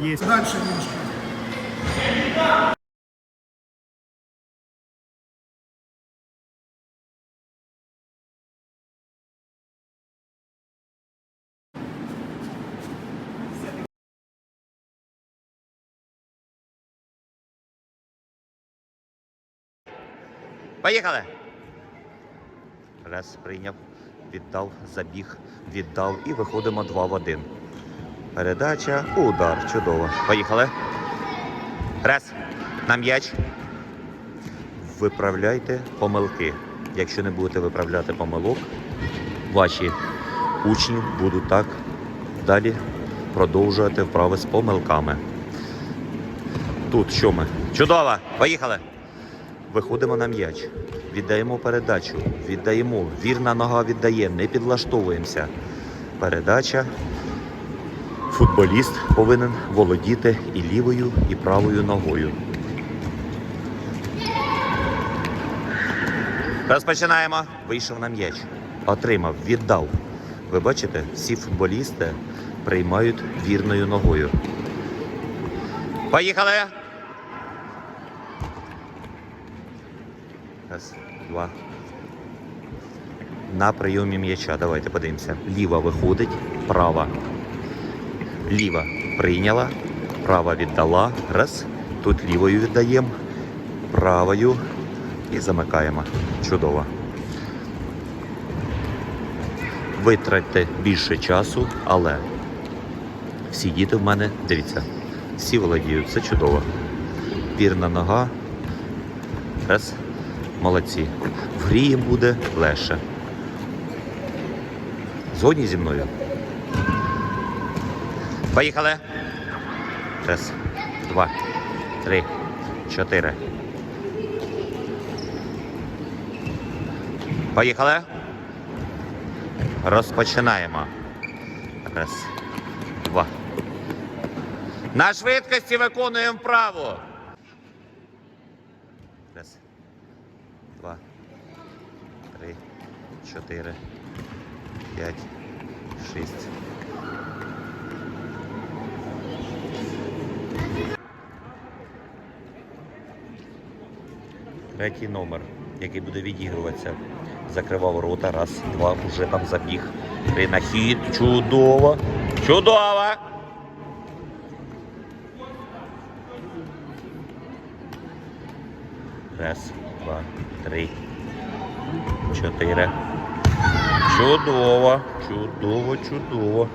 Є. Дальше немножко. Поїхали. Раз прийняв, віддав, забіг, віддав і виходимо 2 в 1. Передача, удар. Чудово. Поїхали. Раз. На м'яч. Виправляйте помилки. Якщо не будете виправляти помилок, ваші учні будуть так далі продовжувати вправи з помилками. Тут що ми? Чудово! Поїхали! Виходимо на м'яч, віддаємо передачу, віддаємо. Вірна нога віддає, не підлаштовуємося. Передача. Футболіст повинен володіти і лівою, і правою ногою. Розпочинаємо. Вийшов на м'яч. Отримав, віддав. Ви бачите, всі футболісти приймають вірною ногою. Поїхали! Раз, два. На прийомі м'яча. Давайте подивимося. Ліва виходить, права. Ліва прийняла, права віддала. Раз. Тут лівою віддаємо, правою і замикаємо. Чудово. Витратьте більше часу, але всі діти в мене, дивіться, всі володіють. Це чудово. Вірна нога. Раз. Молодці. В грі їм буде легше. Згодні зі мною. Поїхали. Раз, два, три, чотири. Поїхали. Розпочинаємо. Раз, два. На швидкості виконуємо вправу. Раз два, три, чотири, п'ять, шість. Третій номер, який буде відігруватися. Закривав рота. Раз, два, уже там забіг. Три. Чудово! Чудово! Раз, два, три, чотири. Чудово, чудово, чудово.